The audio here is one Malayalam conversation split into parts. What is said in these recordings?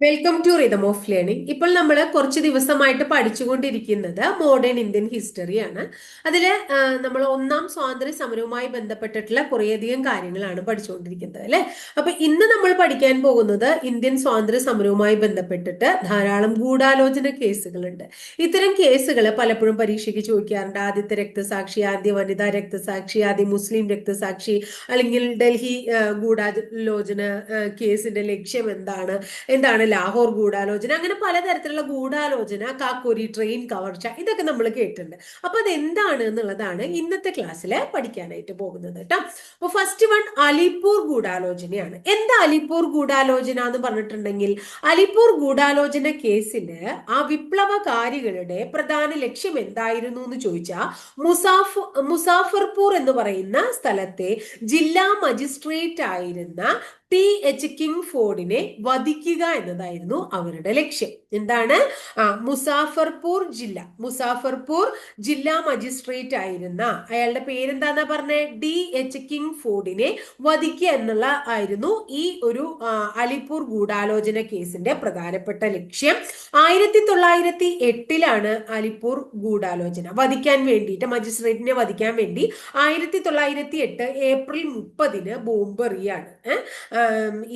Welcome to rhythm of learning ഇപ്പോൾ നമ്മൾ കുറച്ച് ദിവസമായിട്ട് പഠിച്ചുകൊണ്ടിരിക്കുന്നത് മോഡേൺ ഇന്ത്യൻ ഹിസ്റ്ററിയാണ് അതിൽ നമ്മൾ ഒന്നാം സ്വാതന്ത്ര്യ സമരവുമായി ബന്ധപ്പെട്ടിട്ടുള്ള കുറേയധികം കാര്യങ്ങളാണ് പഠിച്ചുകൊണ്ടിരിക്കുന്നത് അല്ലെ? അപ്പൊ ഇന്ന് നമ്മൾ പഠിക്കാൻ പോകുന്നത് ഇന്ത്യൻ സ്വാതന്ത്ര്യ സമരവുമായി ബന്ധപ്പെട്ടിട്ട് ധാരാളം ഗൂഢാലോചന കേസുകളുണ്ട്. ഇത്തരം കേസുകൾ പലപ്പോഴും പരീക്ഷയ്ക്ക് ചോദിക്കാറുണ്ട്. ആദ്യത്തെ രക്തസാക്ഷി ആദ്യ വനിതാ രക്തസാക്ഷി ആദ്യ മുസ്ലിം രക്തസാക്ഷി അല്ലെങ്കിൽ ഡൽഹി ഗൂഢാലോചന കേസിന്റെ ലക്ഷ്യം എന്താണ്? എന്താണ് ലാഹോർ ഗൂഢാലോചന അങ്ങനെ പലതരത്തിലുള്ള ഗൂഢാലോചന കാക്കൂരി ട്രെയിൻ കവർച്ച ഇതൊക്കെ നമ്മൾ കേട്ടിട്ടുണ്ട്. അപ്പൊ അത് എന്താണ് എന്നുള്ളതാണ് ഇന്നത്തെ ക്ലാസ്സിൽ പഠിക്കാനായിട്ട് പോകുന്നത് കേട്ടോ അപ്പൊ ഫസ്റ്റ് വൺ അലിപ്പൂർ ഗൂഢാലോചനയാണ്. എന്താ അലിപ്പൂർ ഗൂഢാലോചന എന്ന് പറഞ്ഞിട്ടുണ്ടെങ്കിൽ അലിപ്പൂർ ഗൂഢാലോചന കേസിൽ ആ വിപ്ലവകാരികളുടെ പ്രധാന ലക്ഷ്യം എന്തായിരുന്നു എന്ന് ചോദിച്ചാൽ മുസാഫ് മുസാഫർപൂർ എന്ന് പറയുന്ന സ്ഥലത്തെ ജില്ലാ മജിസ്ട്രേറ്റ് ആയിരുന്ന ടി എച്ച് കിങ് ഫോർഡിനെ വധിക്കുക എന്നതായിരുന്നു അവരുടെ ലക്ഷ്യം. എന്താണ്? മുസാഫർപൂർ ജില്ല. മുസാഫർപൂർ ജില്ലാ മജിസ്ട്രേറ്റ് ആയിരുന്ന അയാളുടെ പേരെന്താന്നാ പറഞ്ഞ? ഡി എച്ച് കിങ് ഫോർഡിനെ വധിക്കുക എന്നുള്ള ആയിരുന്നു ഈ ഒരു അലിപ്പൂർ ഗൂഢാലോചന കേസിന്റെ പ്രധാനപ്പെട്ട ലക്ഷ്യം. ആയിരത്തി തൊള്ളായിരത്തി എട്ടിലാണ് അലിപ്പൂർ ഗൂഢാലോചന. വധിക്കാൻ വേണ്ടിയിട്ട് മജിസ്ട്രേറ്റിനെ വധിക്കാൻ വേണ്ടി ആയിരത്തി തൊള്ളായിരത്തി എട്ട് ഏപ്രിൽ മുപ്പതിന് ബോംബെറിയാണ്.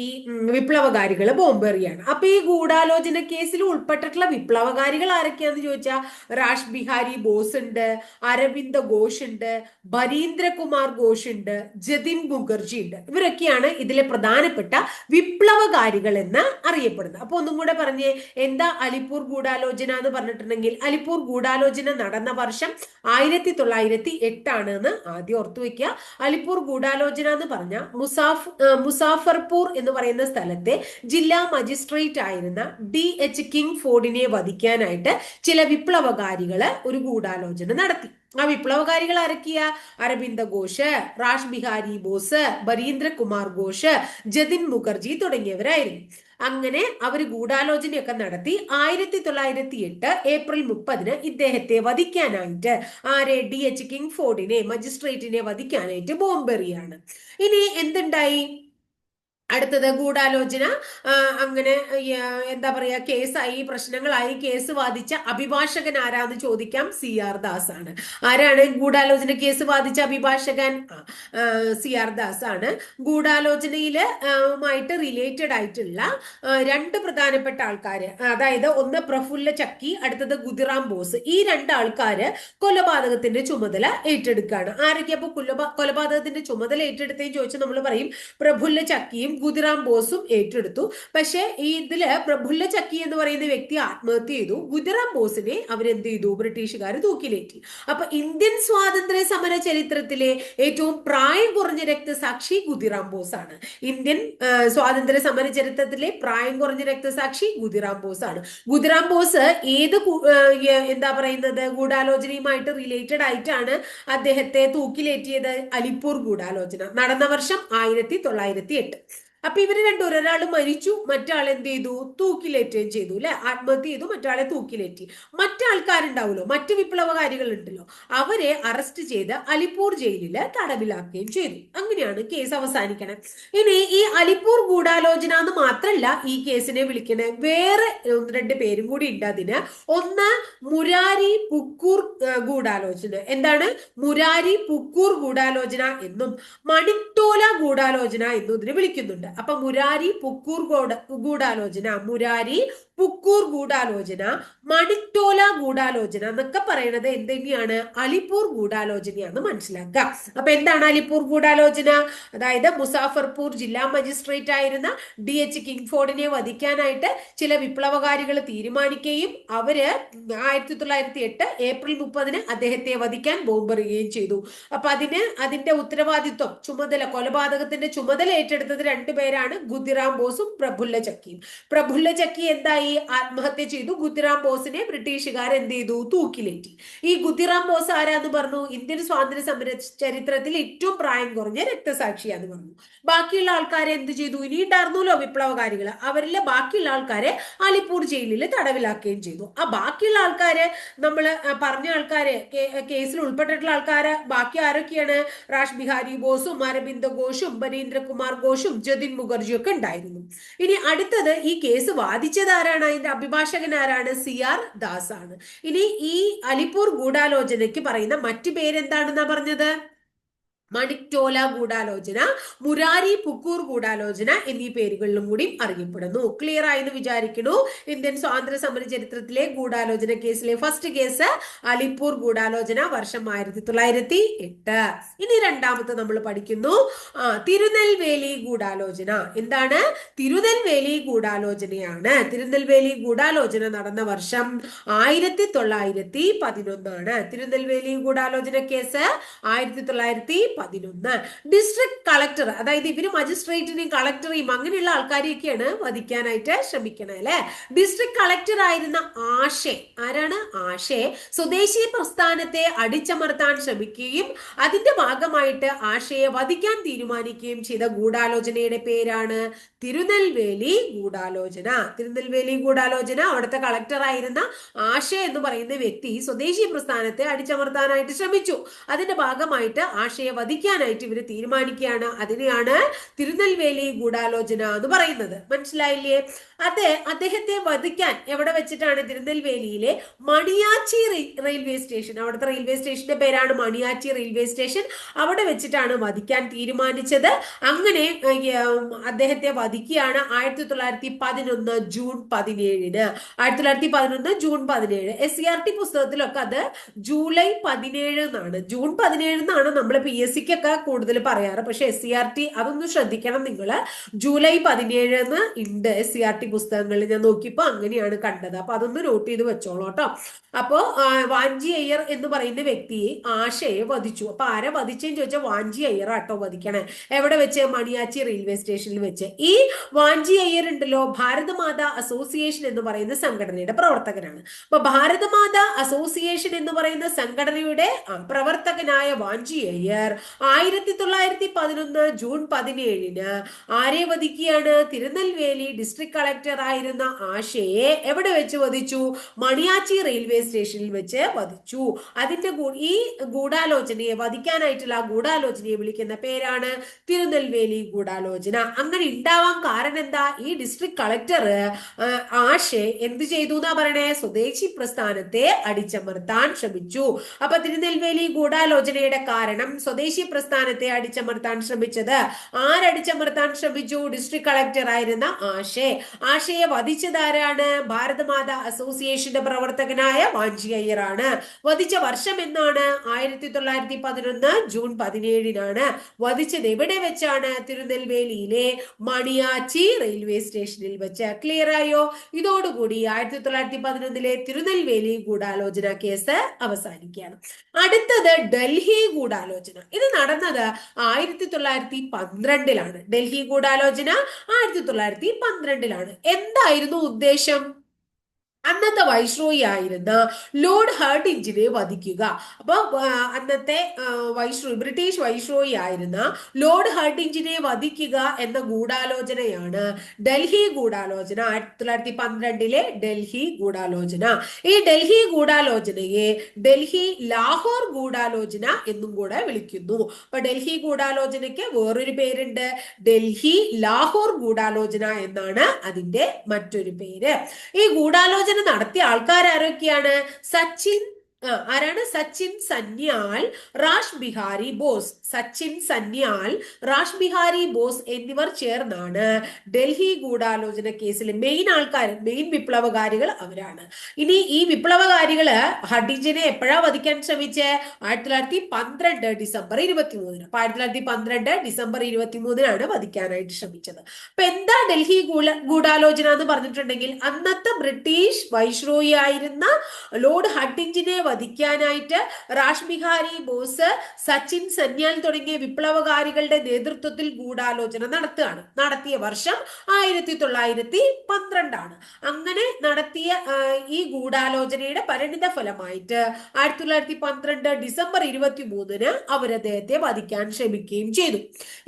ഈ വിപ്ലവകാരികൾ ബോംബെറിയാണ് അപ്പൊ ഈ ഗൂഢാലോചന കേസിൽ ഉൾപ്പെട്ടിട്ടുള്ള വിപ്ലവകാരികൾ ആരൊക്കെയാന്ന് ചോദിച്ചാൽ റാഷ് ബിഹാരി ബോസ് ഉണ്ട് അരവിന്ദ ഘോഷ് ഉണ്ട് ബരീന്ദ്രകുമാർ ഘോഷ് ഉണ്ട് ജതിൻ മുഖർജി ഉണ്ട്. ഇവരൊക്കെയാണ് ഇതിലെ പ്രധാനപ്പെട്ട വിപ്ലവകാരികൾ എന്ന് അറിയപ്പെടുന്നത്. അപ്പൊ ഒന്നും കൂടെ പറഞ്ഞേ എന്താ അലിപ്പൂർ ഗൂഢാലോചന എന്ന് പറഞ്ഞിട്ടുണ്ടെങ്കിൽ അലിപ്പൂർ ഗൂഢാലോചന നടന്ന വർഷം ആയിരത്തി തൊള്ളായിരത്തി എട്ടാണ് എന്ന് ആദ്യം ഓർത്തു വെക്കുക. അലിപ്പൂർ ഗൂഢാലോചന എന്ന് പറഞ്ഞ മുസാഫ് മുസാഫ് മുസഫർപൂർ എന്ന് പറയുന്ന സ്ഥലത്തെ ജില്ലാ മജിസ്ട്രേറ്റ് ആയിരുന്ന ഡി എച്ച് കിങ് ഫോർഡിനെ വധിക്കാനായിട്ട് ചില വിപ്ലവകാരികൾ ഒരു ഗൂഢാലോചന നടത്തി. ആ വിപ്ലവകാരികൾ ആരൊക്കെയ? അരവിന്ദ ഘോഷ് റാഷ് ബിഹാരി ബോസ് ബരീന്ദ്ര കുമാർ ഘോഷ് ജതിൻ മുഖർജി തുടങ്ങിയവരായിരുന്നു. അങ്ങനെ അവർ ഗൂഢാലോചനയൊക്കെ നടത്തി ആയിരത്തി തൊള്ളായിരത്തി എട്ട് ഏപ്രിൽ മുപ്പതിന് ഇദ്ദേഹത്തെ വധിക്കാനായിട്ട് ആരെ? ഡി എച്ച് കിങ് ഫോർഡിനെ മജിസ്ട്രേറ്റിനെ വധിക്കാനായിട്ട് ബോംബെറിയാണ്. ഇനി എന്തുണ്ടായി? അടുത്തത് ഗൂഢാലോചന. അങ്ങനെ എന്താ പറയാ കേസായി പ്രശ്നങ്ങളായി കേസ് വാദിച്ച അഭിഭാഷകൻ ആരാന്ന് ചോദിക്കാം. സി ആർ ദാസ് ആണ് ആരാണ് ഗൂഢാലോചന കേസ് വാദിച്ച അഭിഭാഷകൻ? സി ആർ ദാസ് ആണ് ഗൂഢാലോചനയിൽ മായിട്ട് റിലേറ്റഡ് ആയിട്ടുള്ള രണ്ട് പ്രധാനപ്പെട്ട ആൾക്കാർ അതായത് ഒന്ന് പ്രഫുല്ല ചക്കി അടുത്തത് ഗുതിറാം ബോസ്. ഈ രണ്ട് ആൾക്കാര് കൊലപാതകത്തിന്റെ ചുമതല ഏറ്റെടുക്കുകയാണ് ആരൊക്കെ അപ്പൊ കൊലപാതകത്തിന്റെ ചുമതല ഏറ്റെടുത്തേന്ന് ചോദിച്ചാൽ നമ്മൾ പറയും പ്രഫുല്ല ചക്കിയും ഖുദിറാം ബോസും ഏറ്റെടുത്തു. പക്ഷേ ഈ ഇതിൽ പ്രഫുല്ല ചക്കി എന്ന് പറയുന്ന വ്യക്തി ആത്മഹത്യ ചെയ്തു. ഗുതിറാം ബോസിനെ അവരെന്ത് ചെയ്തു? ബ്രിട്ടീഷുകാർ തൂക്കിലേറ്റി. അപ്പൊ ഇന്ത്യൻ സ്വാതന്ത്ര്യ സമര ചരിത്രത്തിലെ ഏറ്റവും പ്രായം കുറഞ്ഞ രക്തസാക്ഷി ഗുതിറാം ബോസ് ആണ് ഇന്ത്യൻ സ്വാതന്ത്ര്യ സമര ചരിത്രത്തിലെ പ്രായം കുറഞ്ഞ രക്തസാക്ഷി ഗുതിറാം ബോസ് ആണ് ഗുതിറാം ബോസ് ഏത് എന്താ പറയുന്നത്? ഗൂഢാലോചനയുമായിട്ട് റിലേറ്റഡ് ആയിട്ടാണ് അദ്ദേഹത്തെ തൂക്കിലേറ്റിയത്. അലിപ്പൂർ ഗൂഢാലോചന. നടന്ന വർഷം ആയിരത്തി തൊള്ളായിരത്തി എട്ട്. അപ്പൊ ഇവർ രണ്ടും ഒരാൾ മരിച്ചു മറ്റാൾ എന്ത് ചെയ്തു? തൂക്കിലേറ്റുകയും ചെയ്തു അല്ലെ ആത്മഹത്യ ചെയ്തു മറ്റാളെ തൂക്കിലേറ്റി. മറ്റാൾക്കാരുണ്ടാവുമല്ലോ മറ്റു വിപ്ലവകാരികൾ ഉണ്ടല്ലോ അവരെ അറസ്റ്റ് ചെയ്ത് അലിപ്പൂർ ജയിലിൽ തടവിലാക്കുകയും ചെയ്തു. അങ്ങനെയാണ് കേസ് അവസാനിക്കണം. ഇനി ഈ അലിപ്പൂർ ഗൂഢാലോചന എന്ന് മാത്രല്ല ഈ കേസിനെ വിളിക്കണ. വേറെ ഒന്ന് രണ്ട് പേരും കൂടി ഉണ്ട് അതിന്. ഒന്ന് മുരാരി പുക്കൂർ ഗൂഢാലോചന. എന്താണ്? മുരാരി പുക്കൂർ ഗൂഢാലോചന എന്നും മണിത്തോല ഗൂഢാലോചന എന്നും ഇതിനെ വിളിക്കുന്നുണ്ട്. അപ്പൊ മുരാരി പുക്കൂർ ഗൂഢാലോചന മുരാരി പുക്കൂർ ഗൂഢാലോചന മണിത്തോല ഗൂഢാലോചന എന്നൊക്കെ പറയുന്നത് എന്തെന്നെയാണ് അലിപ്പൂർ ഗൂഢാലോചനയാന്ന് മനസ്സിലാക്കുക. അപ്പൊ എന്താണ് അലിപ്പൂർ ഗൂഢാലോചന? അതായത് മുസാഫർപൂർ ജില്ലാ മജിസ്ട്രേറ്റ് ആയിരുന്ന ഡി എച്ച് കിങ്ഫോർഡിനെ വധിക്കാനായിട്ട് ചില വിപ്ലവകാരികൾ തീരുമാനിക്കുകയും അവർ ആയിരത്തി തൊള്ളായിരത്തി എട്ട് ഏപ്രിൽ മുപ്പതിന് അദ്ദേഹത്തെ വധിക്കാൻ ബോംബെറിയുകയും ചെയ്തു. അപ്പൊ അതിന് അതിന്റെ ഉത്തരവാദിത്വം ചുമതല കൊലപാതകത്തിന്റെ ചുമതല ഏറ്റെടുത്തത് രണ്ടുപേരാണ് ഗുദിറാം ബോസും പ്രഫുല്ല ചക്കിയും. പ്രഫുല്ല ചക്കി എന്തായി? ആത്മഹത്യ ചെയ്തു. ഗുദിറാം ബോസിനെ ബ്രിട്ടീഷുകാർ എന്ത് ചെയ്തു? തൂക്കിലേറ്റി. ഈ ഗുദിറാം ബോസ് ആരാന്ന് പറഞ്ഞു? ഇന്ത്യൻ സ്വാതന്ത്ര്യ സമര ചരിത്രത്തിൽ ഏറ്റവും പ്രായം കുറഞ്ഞ രക്തസാക്ഷിയാന്ന് പറഞ്ഞു. ബാക്കിയുള്ള ആൾക്കാരെ എന്ത് ചെയ്തു? ഇനി ഉണ്ടായിരുന്നല്ലോ വിപ്ലവകാരികൾ. അവരിലെ ബാക്കിയുള്ള ആൾക്കാരെ അലിപ്പൂർ ജയിലിൽ തടവിലാക്കുകയും ചെയ്തു. ആ ബാക്കിയുള്ള ആൾക്കാരെ നമ്മൾ പറഞ്ഞ ആൾക്കാരെ കേസിൽ ഉൾപ്പെട്ടിട്ടുള്ള ആൾക്കാര് ബാക്കി ആരൊക്കെയാണ്? റാഷ് ബിഹാരി ബോസും അരബിന്ദ ഘോഷും ബരീന്ദ്രകുമാർ ഘോഷും ജതിൻ മുഖർജിയും ഒക്കെ ഉണ്ടായിരുന്നു. ഇനി അടുത്തത് ഈ കേസ് വാദിച്ചത് ആരാണ് അതിന്റെ അഭിഭാഷകൻ ആരാണ്? സി ആർ ദാസ് ആണ് ഇനി ഈ അലിപ്പൂർ ഗൂഢാലോചനയ്ക്ക് പറയുന്ന മറ്റു പേരെന്താണെന്നാ പറഞ്ഞത്? മണിക്ടോല ഗൂഢാലോചന മുരാരി പുക്കൂർ ഗൂഢാലോചന എന്നീ പേരുകളിലും കൂടി അറിയപ്പെടുന്നു. ക്ലിയർ ആയെന്ന് വിചാരിക്കുന്നു. ഇന്ത്യൻ സ്വാതന്ത്ര്യ സമര ചരിത്രത്തിലെ ഗൂഢാലോചന കേസിലെ ഫസ്റ്റ് കേസ് അലിപ്പൂർ ഗൂഢാലോചന വർഷം ആയിരത്തി തൊള്ളായിരത്തി എട്ട് ഇനി രണ്ടാമത്തെ നമ്മൾ പഠിക്കുന്നു. തിരുനെൽവേലി ഗൂഢാലോചന. എന്താണ്? തിരുനെൽവേലി ഗൂഢാലോചനയാണ്. തിരുനെൽവേലി ഗൂഢാലോചന നടന്ന വർഷം ആയിരത്തി തൊള്ളായിരത്തി പതിനൊന്നാണ് തിരുനെൽവേലി ഗൂഢാലോചന കേസ് ആയിരത്തി തൊള്ളായിരത്തി പതിനൊന്ന്. ഡിസ്ട്രിക്ട് കളക്ടർ അതായത് ഇവർ മജിസ്ട്രേറ്റിനെയും കളക്ടറെയും അങ്ങനെയുള്ള ആൾക്കാരെയൊക്കെയാണ് വധിക്കാനായിട്ട് ശ്രമിക്കണേ അല്ലെ? ഡിസ്ട്രിക്ട് കളക്ടർ ആയിരുന്ന ആഷെ ആരാണ്? ആഷെ സ്വദേശി പ്രസ്ഥാനത്തെ അടിച്ചമർത്താൻ ശ്രമിക്കുകയും അതിന്റെ ഭാഗമായിട്ട് ആഷയെ വധിക്കാൻ തീരുമാനിക്കുകയും ചെയ്ത ഗൂഢാലോചനയുടെ പേരാണ് തിരുനെൽവേലി ഗൂഢാലോചന. തിരുനെൽവേലി ഗൂഢാലോചന അവിടുത്തെ കളക്ടർ ആയിരുന്ന ആഷ എന്ന് പറയുന്ന വ്യക്തി സ്വദേശി പ്രസ്ഥാനത്തെ അടിച്ചമർത്താനായിട്ട് ശ്രമിച്ചു. അതിന്റെ ഭാഗമായിട്ട് ആശയെ വധിക്കാനായിട്ട് ഇവർ തീരുമാനിക്കുകയാണ്. അതിനെയാണ് തിരുനെൽവേലി ഗൂഢാലോചന എന്ന് പറയുന്നത്. മനസ്സിലായില്ലേ? അതെ അദ്ദേഹത്തെ വധിക്കാൻ എവിടെ വെച്ചിട്ടാണ് തിരുനെൽവേലിയിലെ മണിയാച്ചി റെയിൽവേ സ്റ്റേഷൻ? അവിടുത്തെ റെയിൽവേ സ്റ്റേഷന്റെ പേരാണ് മണിയാച്ചി റെയിൽവേ സ്റ്റേഷൻ. അവിടെ വെച്ചിട്ടാണ് വധിക്കാൻ തീരുമാനിച്ചത്. അങ്ങനെ അദ്ദേഹത്തെ വധിക്കുകയാണ് ആയിരത്തി തൊള്ളായിരത്തി പതിനൊന്ന് ജൂൺ പതിനേഴിന്. ആയിരത്തി തൊള്ളായിരത്തി പതിനൊന്ന് ജൂൺ പതിനേഴ്. എസ് സി ആർ ടി പുസ്തകത്തിലൊക്കെ അത് ജൂലൈ പതിനേഴ് എന്നാണ്. ജൂൺ പതിനേഴ് എന്നാണ് നമ്മൾ പി എസ് സിക്കൊക്കെ കൂടുതൽ പറയാറ്. പക്ഷെ എസ് സി ആർ ടി അതൊന്ന് ശ്രദ്ധിക്കണം നിങ്ങൾ ജൂലൈ പതിനേഴിന് ഉണ്ട് എസ് സി ആർ ടി പുസ്തകങ്ങളിൽ ഞാൻ നോക്കിയപ്പോൾ അങ്ങനെയാണ് കണ്ടത്. അപ്പൊ അതൊന്ന് നോട്ട് ചെയ്ത് വെച്ചോളൂ കേട്ടോ. അപ്പോ വാഞ്ചി അയ്യർ എന്ന് പറയുന്ന വ്യക്തിയെ ആശയെ വധിച്ചു. അപ്പൊ ആരെ വധിച്ചെന്ന് ചോദിച്ചാൽ വാഞ്ചി അയ്യർ ആട്ടോ വധിക്കണേ. എവിടെ വെച്ച്? മണിയാച്ചി റെയിൽവേ സ്റ്റേഷനിൽ വെച്ച്. ഈ വാഞ്ചി അയ്യർ ഉണ്ടല്ലോ ഭാരതമാത അസോസിയേഷൻ എന്ന് പറയുന്ന സംഘടനയുടെ പ്രവർത്തകനാണ്. അപ്പൊ ഭാരതമാത അസോസിയേഷൻ എന്ന് പറയുന്ന സംഘടനയുടെ പ്രവർത്തകനായ വാഞ്ചി അയ്യർ ആയിരത്തി തൊള്ളായിരത്തി പതിനൊന്ന് ജൂൺ പതിനേഴിന് ആരെ വധിക്കുകയാണ് തിരുനെൽവേലി ഡിസ്ട്രിക്ട് കളക്ടർ ആയിരുന്ന ആശയെ എവിടെ വെച്ച് വധിച്ചു? മണിയാച്ചി റെയിൽവേ സ്റ്റേഷനിൽ വെച്ച് വധിച്ചു. അതിന്റെ ഈ ഗൂഢാലോചനയെ വധിക്കാനായിട്ടുള്ള ഗൂഢാലോചനയെ വിളിക്കുന്ന പേരാണ് തിരുനെൽവേലി ഗൂഢാലോചന. അങ്ങനെ ഉണ്ടാവാൻ കാരണം എന്താ? ഈ ഡിസ്ട്രിക്ട് കളക്ടർ ആഷെ എന്ത് ചെയ്തു എന്നാ പറയണേ? സ്വദേശി പ്രസ്ഥാനത്തെ അടിച്ചമർത്താൻ ശ്രമിച്ചു. അപ്പൊ തിരുനെൽവേലി ഗൂഢാലോചനയുടെ കാരണം സ്വദേശി പ്രസ്ഥാനത്തെ അടിച്ചമർത്താൻ ശ്രമിച്ചത്. ആരടിച്ചമർത്താൻ ശ്രമിച്ചു? ഡിസ്ട്രിക്ട് കളക്ടർ ആയിരുന്ന ആഷെ ആഷയെ വധിച്ചതാരാണ് ഭാരതമാത അസോസിയേഷന്റെ പ്രവർത്തകനായ വാഞ്ചി അയ്യറാണ്. വധിച്ച വർഷം എന്നാണ്? ആയിരത്തി തൊള്ളായിരത്തി പതിനൊന്ന് ജൂൺ പതിനേഴിനാണ്. വധിച്ചത് എവിടെ വെച്ചാണ്? തിരുനെൽവേലിയിലെ മണിയാച്ചി റെയിൽവേ സ്റ്റേഷനിൽ വെച്ച്. ക്ലിയർ ആയോ? ഇതോടുകൂടി ആയിരത്തി തൊള്ളായിരത്തി പതിനൊന്നിലെ തിരുനെൽവേലി ഗൂഢാലോചന കേസ് അവസാനിക്കുകയാണ്. അടുത്തത് ഡൽഹി ഗൂഢാലോചന. ഇത് നടന്നത് ആയിരത്തി തൊള്ളായിരത്തി പന്ത്രണ്ടിലാണ് ഡൽഹി ഗൂഢാലോചന ആയിരത്തി തൊള്ളായിരത്തി പന്ത്രണ്ടിലാണ് എന്തായിരുന്നു ഉദ്ദേശം? അന്നത്തെ വൈശ്രോയി ആയിരുന്ന ലോർഡ് ഹേർഡിഞ്ചിനെ വധിക്കുക. അപ്പൊ അന്നത്തെ വൈശ്രോയി ബ്രിട്ടീഷ് വൈശ്രോയി ആയിരുന്ന ലോർഡ് ഹേർഡിഞ്ചിനെ വധിക്കുക എന്ന ഗൂഢാലോചനയാണ് ഡൽഹി ഗൂഢാലോചന. ആയിരത്തി തൊള്ളായിരത്തി പന്ത്രണ്ടിലെ ഡൽഹി ഗൂഢാലോചന. ഈ ഡൽഹി ഗൂഢാലോചനയെ ഡൽഹി ലാഹോർ ഗൂഢാലോചന എന്നും കൂടെ വിളിക്കുന്നു. അപ്പൊ ഡൽഹി ഗൂഢാലോചനയ്ക്ക് വേറൊരു പേരുണ്ട്. ഡൽഹി ലാഹോർ ഗൂഢാലോചന എന്നാണ് അതിന്റെ മറ്റൊരു പേര്. ഈ ഗൂഢാലോചന നടത്തിയ ആൾക്കാർ ആരൊക്കെയാണ് സച്ചിൻ ആരാണ്? സച്ചിൻ സന്യാൽ റാഷ് ബിഹാരി ബോസ്. സച്ചിൻ സന്യാൽ റാഷ് ബിഹാരി ബോസ് എന്നിവർ ചേർന്നാണ്. ഡൽഹി ഗൂഢാലോചന കേസിൽ മെയിൻ ആൾക്കാർ മെയിൻ വിപ്ലവകാരികൾ അവരാണ്. ഇനി ഈ വിപ്ലവകാരികൾ ഹഡിജിനെ എപ്പോഴാ വധിക്കാൻ ശ്രമിച്ചേ? ആയിരത്തി തൊള്ളായിരത്തി പന്ത്രണ്ട് ഡിസംബർ ഇരുപത്തി മൂന്നിന് അപ്പൊ ആയിരത്തി തൊള്ളായിരത്തി പന്ത്രണ്ട് ഡിസംബർ ഇരുപത്തി മൂന്നിനാണ് വധിക്കാനായിട്ട് ശ്രമിച്ചത്. അപ്പൊ എന്താ ഡൽഹി ഗൂഢാലോചന എന്ന് പറഞ്ഞിട്ടുണ്ടെങ്കിൽ അന്നത്തെ ബ്രിട്ടീഷ് വൈഷ്രോയി ആയിരുന്ന ലോർഡ് ഹഡിഞ്ചിനെ വധിക്കാനായിട്ട് രാഷ്മിഹാരി ബോസ് സച്ചിൻ സന്യാൽ തുടങ്ങിയ വിപ്ലവകാരികളുടെ നേതൃത്വത്തിൽ ഗൂഢാലോചന നടത്തുകയാണ്. നടത്തിയ വർഷം ആയിരത്തി തൊള്ളായിരത്തി പന്ത്രണ്ടാണ് അങ്ങനെ നടത്തിയ ഈ ഗൂഢാലോചനയുടെ പരിണിത ഫലമായിട്ട് ആയിരത്തി തൊള്ളായിരത്തി പന്ത്രണ്ട് ഡിസംബർ ഇരുപത്തി മൂന്നിന് അവർ അദ്ദേഹത്തെ വധിക്കാൻ ശ്രമിക്കുകയും ചെയ്തു.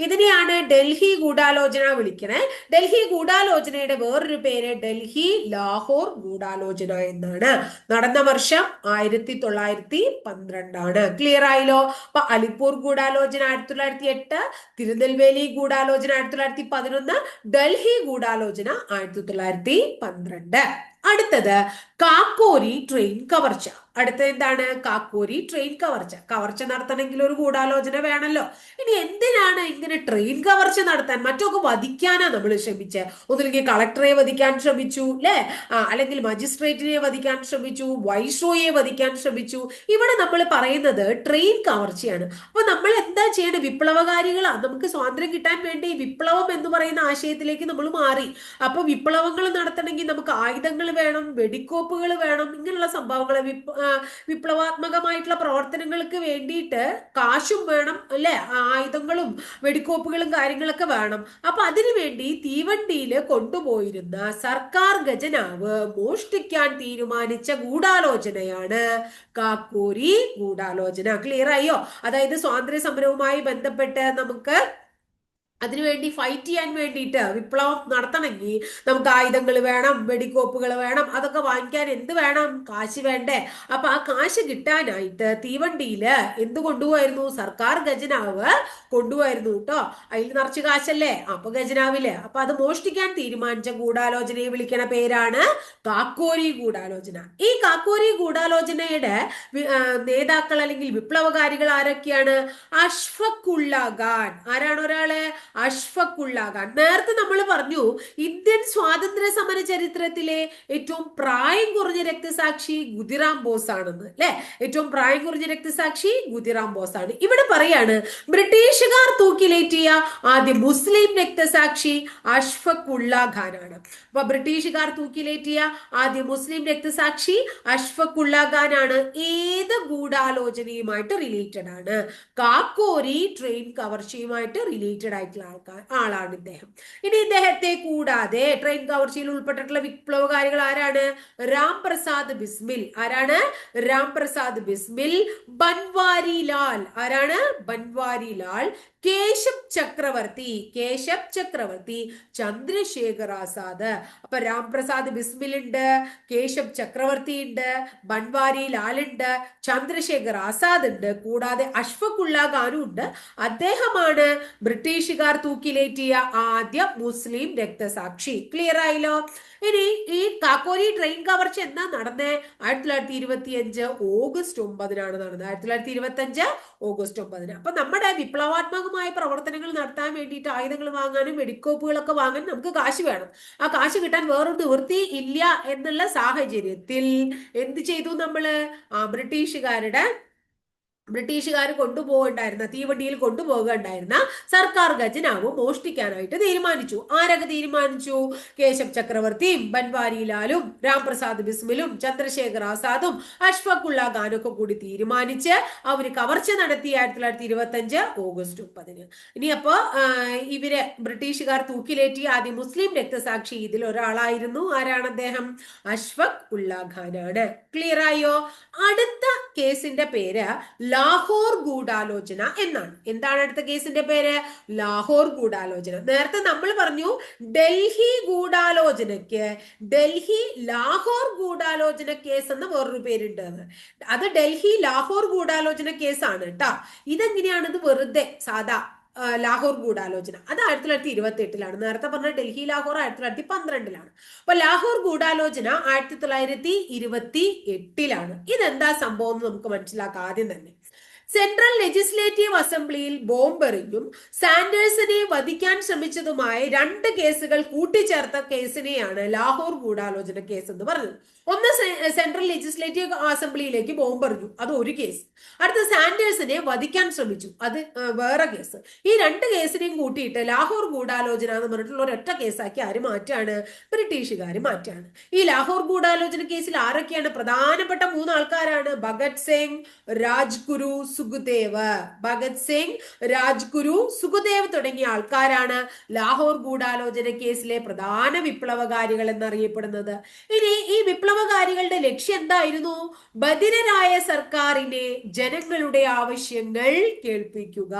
ഇതിനെയാണ് ഡൽഹി ഗൂഢാലോചന വിളിക്കണേ. ഡൽഹി ഗൂഢാലോചനയുടെ വേറൊരു പേര് ഡൽഹി ലാഹോർ ഗൂഢാലോചന എന്നാണ്. നടന്ന വർഷം ആയിരത്തി ആയിരത്തി തൊള്ളായിരത്തി പന്ത്രണ്ടാണ് ക്ലിയർ ആയില്ലോ? അപ്പൊ അലിപ്പൂർ ഗൂഢാലോചന ആയിരത്തി തൊള്ളായിരത്തി എട്ട് തിരുനെൽവേലി ഗൂഢാലോചന ആയിരത്തി തൊള്ളായിരത്തി പതിനൊന്ന് ഡൽഹി ഗൂഢാലോചന ആയിരത്തി തൊള്ളായിരത്തി പന്ത്രണ്ട് അടുത്തത് കാക്കോരി ട്രെയിൻ കവർച്ച. അടുത്ത എന്താണ്? കാക്കോരി ട്രെയിൻ കവർച്ച. കവർച്ച നടത്തണമെങ്കിൽ ഒരു ഗൂഢാലോചന വേണമല്ലോ ഇനി എന്തിനാണ് ഇങ്ങനെ ട്രെയിൻ കവർച്ച നടത്താൻ മറ്റൊക്കെ വധിക്കാനാ നമ്മൾ ശ്രമിച്ചത് ഒന്നില്ലെങ്കിൽ കളക്ടറെ വധിക്കാൻ ശ്രമിച്ചു അല്ലെ അല്ലെങ്കിൽ മജിസ്ട്രേറ്റിനെ വധിക്കാൻ ശ്രമിച്ചു വൈസ്രോയെ വധിക്കാൻ ശ്രമിച്ചു. ഇവിടെ നമ്മൾ പറയുന്നത് ട്രെയിൻ കവർച്ചയാണ്. അപ്പൊ നമ്മൾ എന്താ ചെയ്യേണ്ടത് വിപ്ലവകാരികളാ. നമുക്ക് സ്വാതന്ത്ര്യം കിട്ടാൻ വേണ്ടി വിപ്ലവം എന്ന് പറയുന്ന ആശയത്തിലേക്ക് നമ്മൾ മാറി. അപ്പൊ വിപ്ലവങ്ങൾ നടത്തണമെങ്കിൽ നമുക്ക് ആയുധങ്ങൾ വേണം വെടിക്കോപ്പുകൾ വേണം ഇങ്ങനെയുള്ള സംഭവങ്ങളെ സംഭവങ്ങൾ വിപ്ലവാത്മകമായിട്ടുള്ള പ്രവർത്തനങ്ങൾക്ക് വേണ്ടിയിട്ട് കാശും വേണം അല്ലെ? ആയുധങ്ങളും വെടിക്കോപ്പുകളും കാര്യങ്ങളൊക്കെ വേണം. അപ്പൊ അതിനുവേണ്ടി തീവണ്ടിയിൽ കൊണ്ടുപോയിരുന്ന സർക്കാർ ഖജനാവ് മോഷ്ടിക്കാൻ തീരുമാനിച്ച ഗൂഢാലോചനയാണ് കാക്കൂരി ഗൂഢാലോചന. ക്ലിയർ ആയോ? അതായത് സ്വാതന്ത്ര്യ സമരവുമായി ബന്ധപ്പെട്ട് നമുക്ക് അതിനുവേണ്ടി ഫൈറ്റ് ചെയ്യാൻ വേണ്ടിയിട്ട് വിപ്ലവം നടത്തണമെങ്കിൽ നമുക്ക് ആയുധങ്ങൾ വേണം വെടിക്കോപ്പുകൾ വേണം അതൊക്കെ വാങ്ങിക്കാൻ എന്ത് വേണം? കാശ് വേണ്ടേ. അപ്പൊ ആ കാശ് കിട്ടാനായിട്ട് തീവണ്ടിയിൽ എന്ത് കൊണ്ടുപോയിരുന്നു? സർക്കാർ ഖജനാവ് കൊണ്ടുപോയിരുന്നു കേട്ടോ. അതിൽ നിറച്ച് കാശല്ലേ? അപ്പൊ ഖജനാവിൽ. അപ്പൊ അത് മോഷ്ടിക്കാൻ തീരുമാനിച്ച ഗൂഢാലോചനയെ വിളിക്കണ പേരാണ് കാക്കോരി ഗൂഢാലോചന. ഈ കാക്കോരി ഗൂഢാലോചനയുടെ നേതാക്കൾ അല്ലെങ്കിൽ വിപ്ലവകാരികൾ ആരൊക്കെയാണ്? അഷ്ഫഖുള്ള ഖാൻ. ആരാണ് ഒരാൾ? അഷ്ഫഖുള്ളാഖാൻ നേരത്തെ നമ്മൾ പറഞ്ഞു ഇന്ത്യൻ സ്വാതന്ത്ര്യ സമര ചരിത്രത്തിലെ ഏറ്റവും പ്രായം കുറഞ്ഞ രക്തസാക്ഷി ഗുതിറാം ബോസ് ആണെന്ന് അല്ലെ? ഏറ്റവും പ്രായം കുറഞ്ഞ രക്തസാക്ഷി ഗുതിറാം ബോസ് ആണ് ഇവിടെ പറയാണ് ബ്രിട്ടീഷുകാർ തൂക്കിലേറ്റിയ ആദ്യ മുസ്ലിം രക്തസാക്ഷി അഷ്ഫഖുള്ള ഖാനാണ് അപ്പൊ ബ്രിട്ടീഷുകാർ തൂക്കിലേറ്റിയ ആദ്യ മുസ്ലിം രക്തസാക്ഷി അഷ്ഫഖുള്ള ഖാനാണ് ഏത് ഗൂഢാലോചനയുമായിട്ട് റിലേറ്റഡ് ആണ് കാക്കോരി ട്രെയിൻ കവർച്ചയുമായിട്ട് റിലേറ്റഡ് ആയിട്ടുള്ള ആൾക്കാർ ആളാണ് ഇദ്ദേഹം. ഇനി ഇദ്ദേഹത്തെ കൂടാതെ ട്രെയിൻ കവർച്ചയിൽ ഉൾപ്പെട്ടിട്ടുള്ള വിപ്ലവകാരികൾ ആരാണ്? രാം പ്രസാദ് ബിസ്മിൽ. ആരാണ്? രാം പ്രസാദ് ബിസ്മിൽ. ബൻവാരി ലാൽ ആരാണ്? ബൻവാരി ലാൽ കേശബ് ചക്രവർത്തി കേശബ് ചക്രവർത്തി ചന്ദ്രശേഖർ ആസാദ് അപ്പൊ രാംപ്രസാദ് ബിസ്മിലുണ്ട് കേശബ് ചക്രവർത്തി ഉണ്ട് ബൻവാരി ലാലുണ്ട് ചന്ദ്രശേഖർ ആസാദ് ഉണ്ട് കൂടാതെ അഷ്ഫഖുള്ള ഖാനും ഉണ്ട്. അദ്ദേഹമാണ് ബ്രിട്ടീഷുകാർ തൂക്കിലേറ്റിയ ആദ്യ മുസ്ലിം രക്തസാക്ഷി. ക്ലിയർ ആയില്ലോ? ഇനി ഈ കാക്കോരി ട്രെയിൻ കവർച്ച എന്നാ നടന്നേ? ആയിരത്തി തൊള്ളായിരത്തി ഇരുപത്തി അഞ്ച് ഓഗസ്റ്റ് ഒമ്പതിനാണ് നടന്നത്. ആയിരത്തി തൊള്ളായിരത്തി ഇരുപത്തി അഞ്ച് ഓഗസ്റ്റ് ഒമ്പതിന്. അപ്പൊ നമ്മുടെ വിപ്ലവാത്മകമായ പ്രവർത്തനങ്ങൾ നടത്താൻ വേണ്ടിയിട്ട് ആയുധങ്ങൾ വാങ്ങാനും വെടിക്കോപ്പുകളൊക്കെ വാങ്ങാൻ നമുക്ക് കാശ് വേണം. ആ കാശ് കിട്ടാൻ വേറൊരു നിവൃത്തി ഇല്ല എന്നുള്ള സാഹചര്യത്തിൽ എന്ത് ചെയ്തു നമ്മൾ? ആ ബ്രിട്ടീഷുകാരുടെ ബ്രിട്ടീഷുകാർ കൊണ്ടുപോകണ്ടായിരുന്ന തീവണ്ടിയിൽ കൊണ്ടുപോകണ്ടായിരുന്ന സർക്കാർ ഖജനാവ് മോഷ്ടിക്കാനായിട്ട് തീരുമാനിച്ചു. ആരൊക്കെ തീരുമാനിച്ചു? കേശവ് ചക്രവർത്തിയും ബൻവാരിലാലും രാംപ്രസാദ് ബിസ്മിലും ചന്ദ്രശേഖർ ആസാദും അഷ്ഫഖുള്ള ഖാനൊക്കെ കൂടി തീരുമാനിച്ച് അവർ കവർച്ച നടത്തി ആയിരത്തി തൊള്ളായിരത്തി ഇരുപത്തി അഞ്ച് ഓഗസ്റ്റ് മുപ്പതിന്. ഇനി അപ്പോ ഇവരെ ബ്രിട്ടീഷുകാർ തൂക്കിലേറ്റി ആദ്യം മുസ്ലിം രക്തസാക്ഷി ഇതിൽ ഒരാളായിരുന്നു. ആരാണ് അദ്ദേഹം? അഷ്ഫഖ് ഉള്ള ഖാനാണ്. ക്ലിയർ ആയോ? അടുത്ത കേസിന്റെ പേര് ലാഹോർ ഗൂഢാലോചന എന്നാണ്. എന്താണ് അടുത്ത കേസിന്റെ പേര്? ലാഹോർ ഗൂഢാലോചന. നേരത്തെ നമ്മൾ പറഞ്ഞു ഡൽഹി ഗൂഢാലോചനയ്ക്ക് ഡൽഹി ലാഹോർ ഗൂഢാലോചന കേസ് എന്ന് വേറൊരു പേരുണ്ട്. അത് ഡൽഹി ലാഹോർ ഗൂഢാലോചന കേസാണ് കേട്ടോ ഇതെങ്ങനെയാണ് ഇത് വെറുതെ സാധാ ലാഹോർ ഗൂഢാലോചന. അത് ആയിരത്തി തൊള്ളായിരത്തി ഇരുപത്തി എട്ടിലാണ് നേരത്തെ പറഞ്ഞ ഡൽഹി ലാഹോർ ആയിരത്തി തൊള്ളായിരത്തി പന്ത്രണ്ടിലാണ് അപ്പൊ ലാഹോർ ഗൂഢാലോചന ആയിരത്തി തൊള്ളായിരത്തി ഇരുപത്തി എട്ടിലാണ് ഇതെന്താ സംഭവം എന്ന് നമുക്ക് മനസ്സിലാക്കാം ആദ്യം തന്നെ. സെൻട്രൽ ലെജിസ്ലേറ്റീവ് അസംബ്ലിയിൽ ബോംബെറിഞ്ഞും സാൻഡേഴ്സിനെ വധിക്കാൻ ശ്രമിച്ചതുമായ രണ്ട് കേസുകൾ കൂട്ടിച്ചേർത്ത കേസിനെയാണ് ലാഹോർ ഗൂഢാലോചന കേസ് എന്ന് പറഞ്ഞത്. ഒന്ന് സെൻട്രൽ ലെജിസ്ലേറ്റീവ് അസംബ്ലിയിലേക്ക് ബോംബെറിഞ്ഞു അത് ഒരു കേസ് അടുത്ത സാൻഡേഴ്സിനെ വധിക്കാൻ ശ്രമിച്ചു. അത് വേറെ കേസ് ഈ രണ്ട് കേസിനെയും കൂട്ടിയിട്ട് ലാഹോർ ഗൂഢാലോചന എന്ന് പറഞ്ഞിട്ടുള്ള ഒരൊറ്റ കേസാക്കി ആര് മാറ്റാണ്? ബ്രിട്ടീഷുകാർ മാറ്റാണ്. ഈ ലാഹോർ ഗൂഢാലോചന കേസിൽ ആരൊക്കെയാണ് പ്രധാനപ്പെട്ട മൂന്ന് ആൾക്കാരാണ് ഭഗത് സിംഗ് രാജ്ഗുരു സുഖദേവ്. ഭഗത് സിംഗ് രാജ്ഗുരു സുഖദേവ് തുടങ്ങിയ ആൾക്കാരാണ് ലാഹോർ ഗൂഢാലോചന കേസിലെ പ്രധാന വിപ്ലവകാരികൾ എന്നറിയപ്പെടുന്നത്. ഇനി ഈ വിപ്ലവകാരികളുടെ ലക്ഷ്യം എന്തായിരുന്നു? ബധിരരായ സർക്കാരിനെ ജനങ്ങളുടെ ആവശ്യങ്ങൾ കേൾപ്പിക്കുക.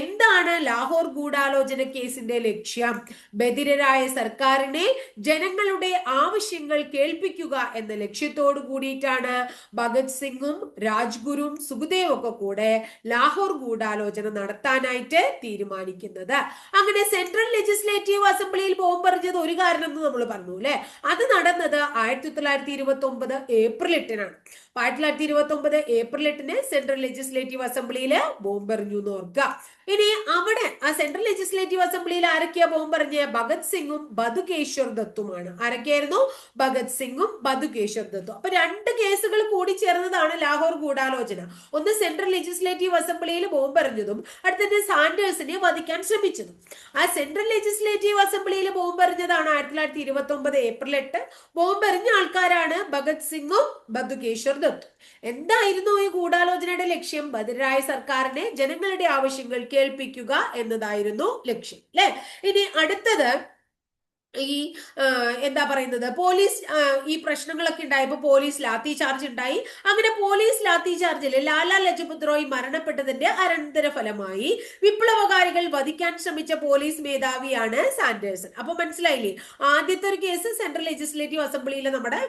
എന്താണ് ലാഹോർ ഗൂഢാലോചന കേസിന്റെ ലക്ഷ്യം? ബധിരരായ സർക്കാരിനെ ജനങ്ങളുടെ ആവശ്യങ്ങൾ കേൾപ്പിക്കുക എന്ന ലക്ഷ്യത്തോടു കൂടിയിട്ടാണ് ഭഗത് സിംഗും രാജ്ഗുരും സുഖദേവും ഒക്കെ കൂടെ ലാഹോർ ഗൂഢാലോചന നടത്താനായിട്ട് തീരുമാനിക്കുന്നത്. അങ്ങനെ സെൻട്രൽ ലെജിസ്ലേറ്റീവ് അസംബ്ലിയിൽ ബോംബെറിഞ്ഞത് ഒരു കാരണം എന്ന് നമ്മൾ പറഞ്ഞു അല്ലെ? അത് നടന്നത് ആയിരത്തി തൊള്ളായിരത്തി ഇരുപത്തി ഒമ്പത് ഏപ്രിൽ എട്ടിനാണ്. ആയിരത്തി തൊള്ളായിരത്തി ഇരുപത്തി ഒമ്പത് ഏപ്രിൽ എട്ടിന് സെൻട്രൽ ലെജിസ്ലേറ്റീവ് അസംബ്ലിയിൽ ബോംബെറിഞ്ഞു എന്ന് ഓർക്കുക. ഇനി അവിടെ ആ സെൻട്രൽ ലെജിസ്ലേറ്റീവ് അസംബ്ലിയിൽ ആരൊക്കെയാ ബോംബെറിഞ്ഞ ഭഗത് സിംഗും ബധുകേശ്വർ ദത്തുമാണ്. ആരൊക്കെയായിരുന്നു? ഭഗത് സിംഗും ബധുകേശ്വർ ദത്തും. അപ്പൊ രണ്ട് കേസുകൾ കൂടി ചേർന്നതാണ് ലാഹോർ ഗൂഢാലോചന. ഒന്ന് സെൻട്രൽ ലെജിസ്ലേറ്റീവ് അസംബ്ലിയിൽ ബോംബെറിഞ്ഞതും അടുത്തത് സാൻഡേഴ്സിനെ വധിക്കാൻ ശ്രമിച്ചതും. ആ സെൻട്രൽ ലെജിസ്ലേറ്റീവ് അസംബ്ലിയിൽ ബോംബെറിഞ്ഞതാണ് ആയിരത്തി തൊള്ളായിരത്തി ഇരുപത്തി ഒമ്പത് ഏപ്രിൽ എട്ട്. ബോംബെറിഞ്ഞ ആൾക്കാരാണ് ഭഗത് സിംഗും ബധുകേശ്വർ ദത്തും എന്തായിരുന്നു ഈ ഗൂഢാലോചനയുടെ ലക്ഷ്യം? ബദിരായ സർക്കാരിനെ ജനങ്ങളുടെ ആവശ്യങ്ങൾ കേൾപ്പിക്കുക എന്നതായിരുന്നു ലക്ഷ്യം അല്ലെ? ഇനി അടുത്തത് ഈ എന്താ പറയുന്നത്? പോലീസ് ഈ പ്രശ്നങ്ങളൊക്കെ ഉണ്ടായപ്പോൾ പോലീസ് ലാത്തി ചാർജ് ഉണ്ടായി. അങ്ങനെ പോലീസ് ലാത്തി ചാർജിൽ ലാലാ ലജപത് റോയ് മരണപ്പെട്ടതിന്റെ അനന്തര ഫലമായി വിപ്ലവകാരികൾ വധിക്കാൻ ശ്രമിച്ച പോലീസ് മേധാവിയാണ് സാൻഡേഴ്സൺ. അപ്പൊ മനസ്സിലായില്ലേ? ആദ്യത്തെ ഒരു കേസ് സെൻട്രൽ ലെജിസ്ലേറ്റീവ് അസംബ്ലിയിലെ നമ്മുടെ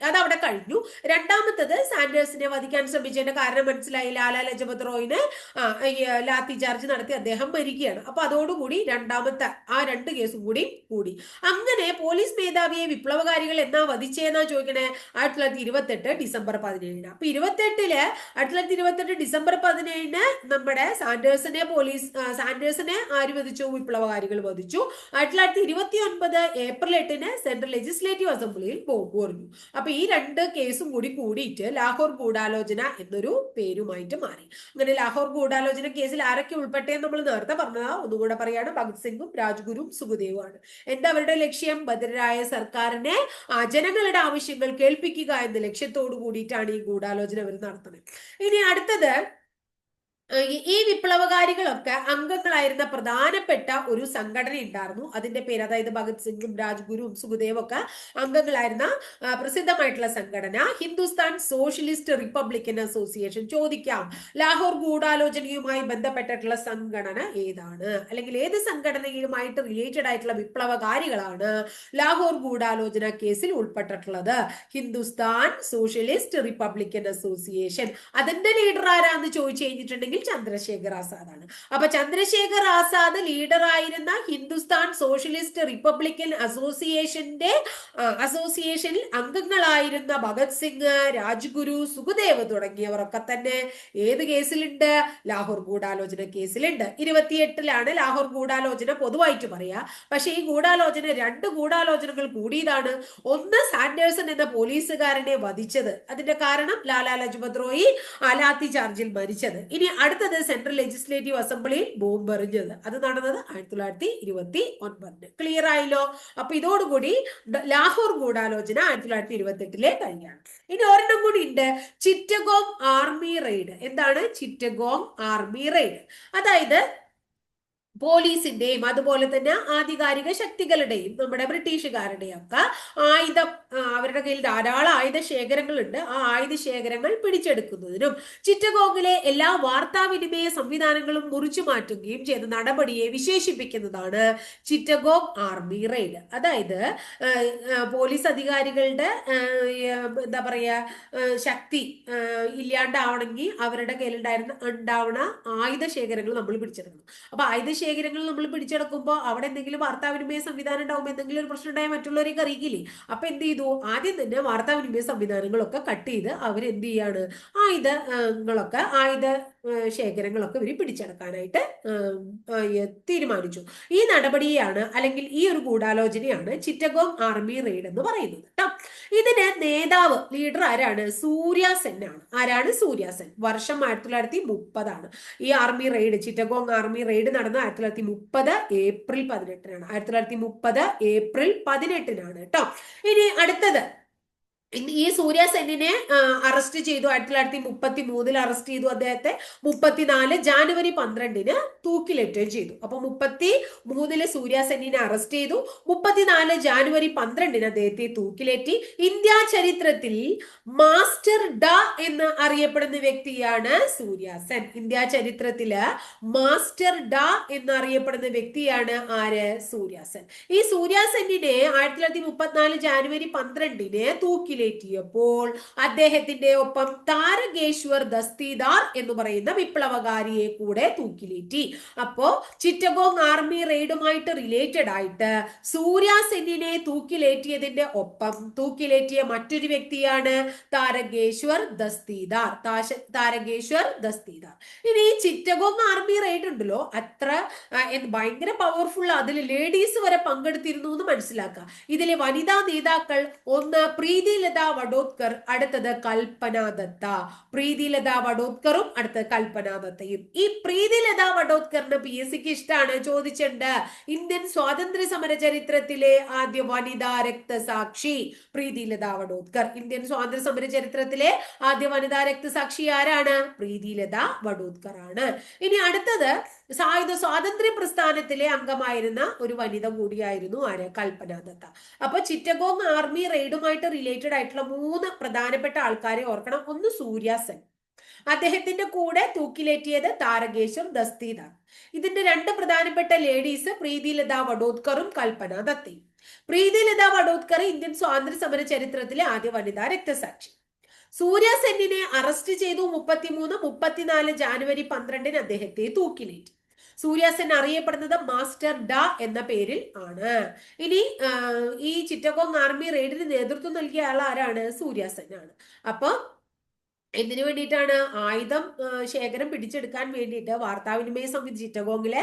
അത് അവിടെ കഴിഞ്ഞു. രണ്ടാമത്തത് സാൻഡേഴ്സിനെ വധിക്കാൻ ശ്രമിച്ചതിന്റെ കാരണം മനസ്സിലായി. ലാലാ ലജപത് റോയിന് ലാത്തി ചാർജ് നടത്തി അദ്ദേഹം മരിക്കുകയാണ്. അപ്പൊ അതോടുകൂടി രണ്ടാമത്തെ ആ രണ്ട് കേസും കൂടി കൂടി. അങ്ങനെ പോലീസ് മേധാവിയെ വിപ്ലവകാരികൾ എന്നാ വധിച്ചേന്നാ ചോദിക്കണേ? ആയിരത്തി തൊള്ളായിരത്തി ഇരുപത്തെട്ട് ഡിസംബർ പതിനേഴിന്. അപ്പൊ ഇരുപത്തെട്ടിൽ ആയിരത്തി തൊള്ളായിരത്തി ഇരുപത്തെട്ട് ഡിസംബർ പതിനേഴിന് നമ്മുടെ സാൻഡേഴ്സിനെ പോലീസ് സാൻഡേഴ്സിനെ ആര് വധിച്ചു? വിപ്ലവകാരികൾ വധിച്ചു. ആയിരത്തി തൊള്ളായിരത്തി ഇരുപത്തി ഒൻപത് ഏപ്രിൽ എട്ടിന് സെൻട്രൽ ലെജിസ്ലേറ്റീവ് അസംബ്ലിയിൽ ബോംബ് അപ്പൊ ഈ രണ്ട് കേസും കൂടി കൂടിയിട്ട് ലാഹോർ ഗൂഢാലോചന എന്നൊരു പേരുമായിട്ട് മാറി. അങ്ങനെ ലാഹോർ ഗൂഢാലോചന കേസിൽ ആരൊക്കെ ഉൾപ്പെട്ടെന്ന് നമ്മൾ നേരത്തെ പറഞ്ഞതാ. ഒന്നുകൂടെ പറയാണ് ഭഗത് സിംഗും രാജ്ഗുരും സുഖദേവുമാണ് എന്താ അവരുടെ ലക്ഷ്യം? ഭദ്രരായ സർക്കാരിനെ ജനങ്ങളുടെ ആവശ്യങ്ങൾ കേൾപ്പിക്കുക എന്ന ലക്ഷ്യത്തോടു കൂടിയിട്ടാണ് ഈ ഗൂഢാലോചന അവർ നടത്തുന്നത്. ഇനി അടുത്തത് ഈ വിപ്ലവകാരികളൊക്കെ അംഗങ്ങളായിരുന്ന പ്രധാനപ്പെട്ട ഒരു സംഘടന ഉണ്ടായിരുന്നു അതിന്റെ പേര് അതായത് ഭഗത് സിംഗും രാജ്ഗുരുവും സുഖദേവും ഒക്കെ അംഗങ്ങളായിരുന്ന പ്രസിദ്ധമായിട്ടുള്ള സംഘടന. Hindustan socialist republican association. ചോദിക്കാം ലാഹോർ ഗൂഢാലോചനയുമായി ബന്ധപ്പെട്ടിട്ടുള്ള സംഘടന ഏതാണ്? അല്ലെങ്കിൽ ഏത് സംഘടനയുമായിട്ട് റിലേറ്റഡ് ആയിട്ടുള്ള വിപ്ലവകാരികളാണ് ലാഹോർ ഗൂഢാലോചന കേസിൽ ഉൾപ്പെട്ടിട്ടുള്ളത്? Hindustan socialist republican association. അതിന്റെ ലീഡർ ആരാന്ന് ചോദിച്ചു കഴിഞ്ഞിട്ടുണ്ടെങ്കിൽ ചന്ദ്രശേഖർ ആസാദാണ്. അപ്പൊ ചന്ദ്രശേഖർ ആസാദ് ലീഡർ ആയിരുന്ന ഹിന്ദുസ്ഥാൻ സോഷ്യലിസ്റ്റ് റിപ്പബ്ലിക്കൻ അസോസിയേഷന്റെ അസോസിയേഷനിൽ അംഗങ്ങളായിരുന്ന ഭഗത് സിംഗ് രാജ്ഗുരു സുഖദേവ് തുടങ്ങിയവരൊക്കെ തന്നെ ഏത് കേസിലുണ്ട്? ലാഹോർ ഗൂഢാലോചന കേസിലുണ്ട്. ഇരുപത്തിയെട്ടിലാണ് ലാഹോർ ഗൂഢാലോചന പൊതുവായിട്ട് പറയാ പക്ഷെ ഈ ഗൂഢാലോചന രണ്ട് ഗൂഢാലോചനകൾ കൂടിയതാണ്. ഒന്ന് സാൻഡേഴ്സൺ എന്ന പോലീസുകാരനെ വധിച്ചത്. അതിന്റെ കാരണം ലാലാ ലജ്പത് റോയി അലാത്തി ചാർജിൽ മരിച്ചത്. ഇനി അടുത്തത് സെൻട്രൽ ലെജിസ്ലേറ്റീവ് അസംബ്ലിയിൽ ബോംബ് എറിഞ്ഞത് അത് നടന്നത് ആയിരത്തി തൊള്ളായിരത്തി ഇരുപത്തി ഒൻപതിന് ക്ലിയർ ആയല്ലോ? അപ്പൊ ഇതോടുകൂടി ലാഹോർ ഗൂഢാലോചന ആയിരത്തി തൊള്ളായിരത്തി ഇരുപത്തി എട്ടിലെ കഴിഞ്ഞാണ്. ഇനി ഒരെണ്ണം കൂടി ഉണ്ട്. Chittagong army raid. എന്താണ് ചിറ്റഗോങ് ആർമി റെയ്ഡ്? അതായത് പോലീസിന്റെയും അതുപോലെ തന്നെ ആധികാരിക ശക്തികളുടെയും നമ്മുടെ ബ്രിട്ടീഷുകാരുടെയും ഒക്കെ ആയുധം അവരുടെ കയ്യിൽ ധാരാളം ആയുധ ശേഖരങ്ങളുണ്ട് ആ ആയുധ ശേഖരങ്ങൾ പിടിച്ചെടുക്കുന്നതിനും ചിറ്റഗോങ്ങിലെ എല്ലാ വാർത്താവിനിമയ സംവിധാനങ്ങളും മുറിച്ചു മാറ്റുകയും ചെയ്ത നടപടിയെ വിശേഷിപ്പിക്കുന്നതാണ് ചിറ്റഗോങ് ആർമി റെയ്ഡ്. അതായത് പോലീസ് അധികാരികളുടെ എന്താ പറയുക ശക്തി ഇല്ലാണ്ടാവണമെങ്കിൽ അവരുടെ കയ്യിലുണ്ടായിരുന്ന ഉണ്ടാവുന്ന ആയുധ ശേഖരങ്ങൾ നമ്മൾ പിടിച്ചെടുക്കണം. അപ്പൊ ആയുധ ശേഖരങ്ങൾ നമ്മൾ പിടിച്ചെടുക്കുമ്പോൾ അവിടെ എന്തെങ്കിലും വാർത്താവിനിമയ സംവിധാനം ഉണ്ടാവും എന്തെങ്കിലും ഒരു പ്രശ്നം ഉണ്ടായാൽ മറ്റുള്ളവരെയൊക്കെ അറിയിക്കില്ലേ? അപ്പൊ എന്ത് ചെയ്തു? ആദ്യം തന്നെ വാർത്താവിനിമയ സംവിധാനങ്ങളൊക്കെ കട്ട് ചെയ്ത് അവർ ചെയ്യാണ്? ആയുധങ്ങളൊക്കെ ആയുധ ശേഖരങ്ങളൊക്കെ ഇവർ പിടിച്ചെടുക്കാനായിട്ട് തീരുമാനിച്ചു. ഈ നടപടിയാണ് അല്ലെങ്കിൽ ഈ ഒരു ഗൂഢാലോചനയാണ് ചിറ്റഗോങ് ആർമി റെയ്ഡ് എന്ന് പറയുന്നത് കേട്ടോ ഇതിന് നേതാവ് ലീഡർ ആരാണ്? സൂര്യ സെൻ ആണ് ആരാണ് സൂര്യ സെൻ? വർഷം ആയിരത്തി തൊള്ളായിരത്തി മുപ്പതാണ് ഈ army raid Chittagong army raid നടന്ന ആയിരത്തി തൊള്ളായിരത്തി മുപ്പത് ഏപ്രിൽ പതിനെട്ടിനാണ്. ആയിരത്തി തൊള്ളായിരത്തി മുപ്പത് ഏപ്രിൽ പതിനെട്ടിനാണ് കേട്ടോ ഇനി അടുത്തത് ഈ സൂര്യ സെന്നിനെ അറസ്റ്റ് ചെയ്തു. ആയിരത്തി തൊള്ളായിരത്തി മുപ്പത്തി മൂന്നിൽ അറസ്റ്റ് ചെയ്തു അദ്ദേഹത്തെ. മുപ്പത്തിനാല് ജാനുവരി പന്ത്രണ്ടിന് തൂക്കിലേറ്റുകയും ചെയ്തു. അപ്പൊ മുപ്പത്തി മൂന്നിൽ സൂര്യ സെന്നിനെ അറസ്റ്റ് ചെയ്തു. മുപ്പത്തിനാല് ജാനുവരി പന്ത്രണ്ടിന് അദ്ദേഹത്തെ തൂക്കിലേറ്റി. ഇന്ത്യ ചരിത്രത്തിൽ മാസ്റ്റർ ഡ എന്ന് അറിയപ്പെടുന്ന വ്യക്തിയാണ് സൂര്യ സെൻ. ഇന്ത്യ ചരിത്രത്തിൽ മാസ്റ്റർ ഡ എന്ന് അറിയപ്പെടുന്ന വ്യക്തിയാണ് ആര്? സൂര്യ സെൻ. ഈ സൂര്യ സെന്നിനെ ആയിരത്തി തൊള്ളായിരത്തി മുപ്പത്തിനാല് ജാനുവരി പന്ത്രണ്ടിന് തൂക്കിലേറ്റിയപ്പോൾ അദ്ദേഹത്തിന്റെ ഒപ്പം താരകേശ്വർ ദസ്തിദാർ എന്ന് പറയുന്ന വിപ്ലവകാരിയെ കൂടെ തൂക്കിലേറ്റി. അപ്പോ ചിറ്റഗോങ് ആർമി റെയ്ഡുമായിട്ട് റിലേറ്റഡ് ആയിട്ട് സൂര്യ സെന്നിനെ തൂക്കിലേറ്റിയതിന്റെ ഒപ്പം തൂക്കിലേറ്റിയ മറ്റൊരു വ്യക്തിയാണ് താരകേശ്വർ ദസ്തിദാർ. താരകേശ്വർ ദസ്തിദാർ. ഇനി ഈ ചിറ്റഗോങ് ആർമി റെയ്ഡ് ഉണ്ടല്ലോ അത്ര ഭയങ്കര പവർഫുൾ അതിൽ ലേഡീസ് വരെ പങ്കെടുത്തിരുന്നു എന്ന് മനസ്സിലാക്കുക ഇതിലെ വനിതാ നേതാക്കൾ ഒന്ന് പ്രീതിലത വഡോത്കർ അടുത്തത് കൽപ്പന ദത്ത പ്രീതിലത വഡോത്കറും അടുത്തത് കൽപ്പന ദത്തയും ഈ പ്രീതിലത വഡോത്കറിന് പി എസ് സിക്ക് ഇഷ്ടമാണ് ചോദിച്ചിട്ടുണ്ട് ഇന്ത്യൻ സ്വാതന്ത്ര്യ സമര ചരിത്രത്തിലെ ആദ്യ വനിതാ രക്തസാക്ഷി പ്രീതിലത വഡോത്കർ ഇന്ത്യൻ സ്വാതന്ത്ര്യ സമര ചരിത്രത്തിലെ ആദ്യ വനിതാ രക്തസാക്ഷി ആരാണ്? പ്രീതിലത വഡോത്കർ ആണ് ഇനി അടുത്തത് സായുധ സ്വാതന്ത്ര്യ പ്രസ്ഥാനത്തിലെ അംഗമായിരുന്ന ഒരു വനിത കൂടിയായിരുന്നു ആര്? കൽപ്പന ദത്ത അപ്പൊ ചിറ്റഗോങ് ആർമി റെയ്ഡുമായിട്ട് റിലേറ്റഡ് ആയിട്ടുള്ള മൂന്ന് പ്രധാനപ്പെട്ട ആൾക്കാരെ ഓർക്കണം. ഒന്ന് സൂര്യാസൻ അദ്ദേഹത്തിന്റെ കൂടെ തൂക്കിലേറ്റിയത് താരകേശ്വർ ദസ്തിദാർ. ഇതിന്റെ രണ്ട് പ്രധാനപ്പെട്ട ലേഡീസ് പ്രീതിലത വഡോദ്കറും കൽപ്പന ദത്തയും പ്രീതിലത വഡോദ്കർ ഇന്ത്യൻ സ്വാതന്ത്ര്യ സമര ചരിത്രത്തിലെ ആദ്യ വനിതാ രക്തസാക്ഷി. സൂര്യ സെന്നിനെ അറസ്റ്റ് ചെയ്തു മുപ്പത്തിമൂന്ന് മുപ്പത്തിനാല് ജാനുവരി പന്ത്രണ്ടിന് അദ്ദേഹത്തെ തൂക്കിലേറ്റി. സൂര്യാസെൻ അറിയപ്പെടുന്നത് മാസ്റ്റർ ഡ എന്ന പേരിൽ ആണ്. ഇനി ഈ ചിറ്റഗോങ് ആർമി റെയ്ഡിന് നേതൃത്വം നൽകിയ ആൾ ആരാണ് സൂര്യാസൻ ആണ്. അപ്പൊ എന്തിനു വേണ്ടിയിട്ടാണ് ആയുധം ശേഖരം പിടിച്ചെടുക്കാൻ വേണ്ടിയിട്ട് വാർത്താവിനിമയ സംവി ചിറ്റഗോങ്ങിലെ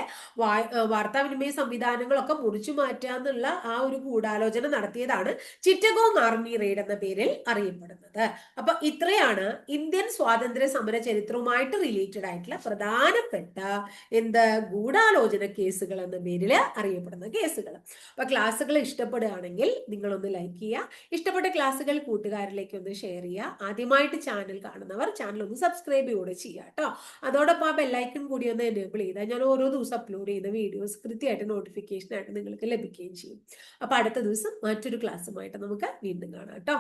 വാർത്താവിനിമയ സംവിധാനങ്ങളൊക്കെ മുറിച്ചു മാറ്റുക എന്നുള്ള ആ ഒരു ഗൂഢാലോചന നടത്തിയതാണ് ചിറ്റഗോങ് ആർമി റെയ്ഡ് എന്ന പേരിൽ അറിയപ്പെടുന്നത്. അപ്പൊ ഇത്രയാണ് ഇന്ത്യൻ സ്വാതന്ത്ര്യ സമര ചരിത്രവുമായിട്ട് റിലേറ്റഡ് ആയിട്ടുള്ള പ്രധാനപ്പെട്ട എന്ത് ഗൂഢാലോചന കേസുകൾ എന്ന പേരിൽ അറിയപ്പെടുന്ന കേസുകൾ. അപ്പൊ ക്ലാസ്സുകൾ ഇഷ്ടപ്പെടുകയാണെങ്കിൽ നിങ്ങളൊന്ന് ലൈക്ക് ചെയ്യുക. ഇഷ്ടപ്പെട്ട ക്ലാസ്സുകൾ കൂട്ടുകാരിലേക്ക് ഒന്ന് ഷെയർ ചെയ്യുക. ആദ്യമായിട്ട് ചാനൽ കാണുന്നവർ ചാനൽ ഒന്ന് സബ്സ്ക്രൈബ് കൂടെ ചെയ്യുക കേട്ടോ അതോടൊപ്പം ആ ബെല്ലൈക്കൺ കൂടി ഒന്ന് എനേബിൾ ചെയ്താൽ ഞാൻ ഓരോ ദിവസം അപ്ലോഡ് ചെയ്യുന്ന വീഡിയോസ് കൃത്യമായിട്ട് നോട്ടിഫിക്കേഷൻ ആയിട്ട് നിങ്ങൾക്ക് ലഭിക്കുകയും ചെയ്യും. അപ്പൊ അടുത്ത ദിവസം മറ്റൊരു ക്ലാസ്സുമായിട്ട് നമുക്ക് വീണ്ടും കാണാം കേട്ടോ